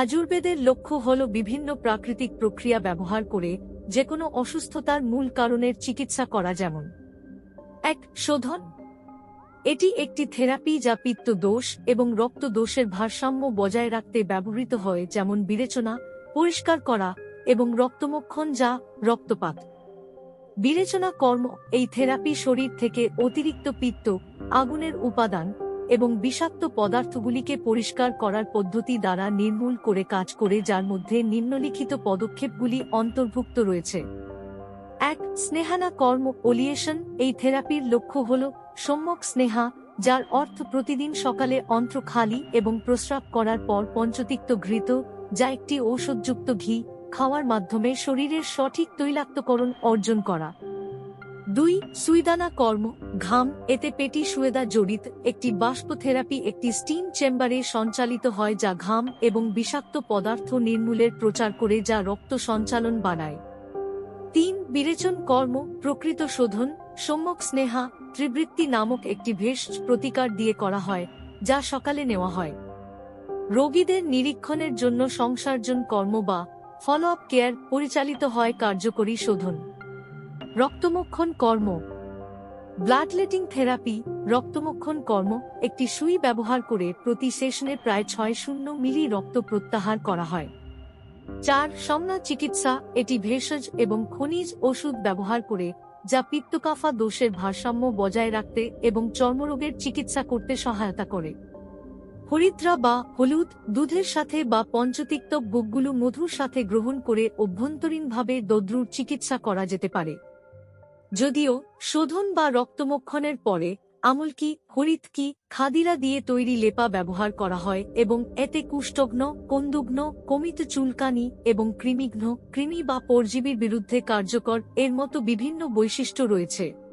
আজুর্বেদের লক্ষ্য হল বিভিন্ন প্রাকৃতিক প্রক্রিয়া ব্যবহার করে যে কোনো অসুস্থতার মূল কারণের চিকিৎসা করা যেমন এক, শোধন। এটি একটি থেরাপি যা পিত্ত দোষ এবং রক্ত দোষের ভারসাম্য বজায় রাখতে ব্যবহৃত হয়, যেমন বিবেচনা পরিষ্কার করা এবং রক্তমক্ষণ যা রক্তপাত। বিবেচনা কর্ম এই থেরাপি শরীর থেকে অতিরিক্ত পিত্ত, আগুনের উপাদান এবং বিষাক্ত পদার্থগুলিকে পরিষ্কার করার পদ্ধতি দ্বারা নির্মূল করে কাজ করে, যার মধ্যে নিম্নলিখিত পদক্ষেপগুলি অন্তর্ভুক্ত রয়েছে। এক, স্নেহানা কর্ম, ওলিয়েশন। এই থেরাপির লক্ষ্য হল সম্যক স্নেহা, যার অর্থ প্রতিদিন সকালে অন্ত্র খালি এবং প্রস্রাব করার পর পঞ্চতিক্ত ঘৃত, যা একটি ঔষধযুক্ত ঘি, খাওয়ার মাধ্যমে শরীরের সঠিক তৈলাক্তকরণ অর্জন করা। দুই, সুইদানা কর্ম, ঘাম, এতে পেটি সুয়েদা জড়িত একটি বাষ্প থেরাপি একটি স্টিম চেম্বারে সঞ্চালিত হয় যা ঘাম এবং বিষাক্ত পদার্থ নির্মূলের প্রচার করে যা রক্ত সঞ্চালন বাড়ায়। তিন, বিরেচন কর্ম, প্রকৃত শোধন, সম্যক স্নেহা, ত্রিবৃত্তি নামক একটি ভেষজ প্রতিকার দিয়ে করা হয়, যা সকালে নেওয়া হয়। রোগীদের নিরীক্ষণের জন্য সংসার্জন কর্ম বা ফলো আপ কেয়ার পরিচালিত হয় কার্যকরী শোধন। রক্তমক্ষণ কর্ম। ব্লাডলেটিং থেরাপি, রক্তমক্ষণ কর্ম, একটি সুই ব্যবহার করে প্রতি সেশনে প্রায় ছয় শূন্য মিলি রক্ত প্রত্যাহার করা হয়। চার, সমনা চিকিৎসা, এটি ভেষজ এবং খনিজ ওষুধ ব্যবহার করে, যা পিত্তকাফা দোষের ভারসাম্য বজায় রাখতে এবং চর্মরোগের চিকিৎসা করতে সহায়তা করে। হরিদ্রা বা হলুদ, দুধের সাথে বা পঞ্চতিক্ত বুকগুলো মধুর সাথে গ্রহণ করে অভ্যন্তরীণভাবে দদ্রুর চিকিৎসা করা যেতে পারে। যদিও শোধন বা রক্তমক্ষণের পরে আমলকি, হরিৎকি, খাদিরা দিয়ে তৈরি লেপা ব্যবহার করা হয় এবং এতে কুষ্ঠগ্ন কন্দুগ্ন কমিত চুলকানি এবং কৃমিঘ্ন, কৃমি বা পরজীবীর বিরুদ্ধে কার্যকর এর মতো বিভিন্ন বৈশিষ্ট্য রয়েছে।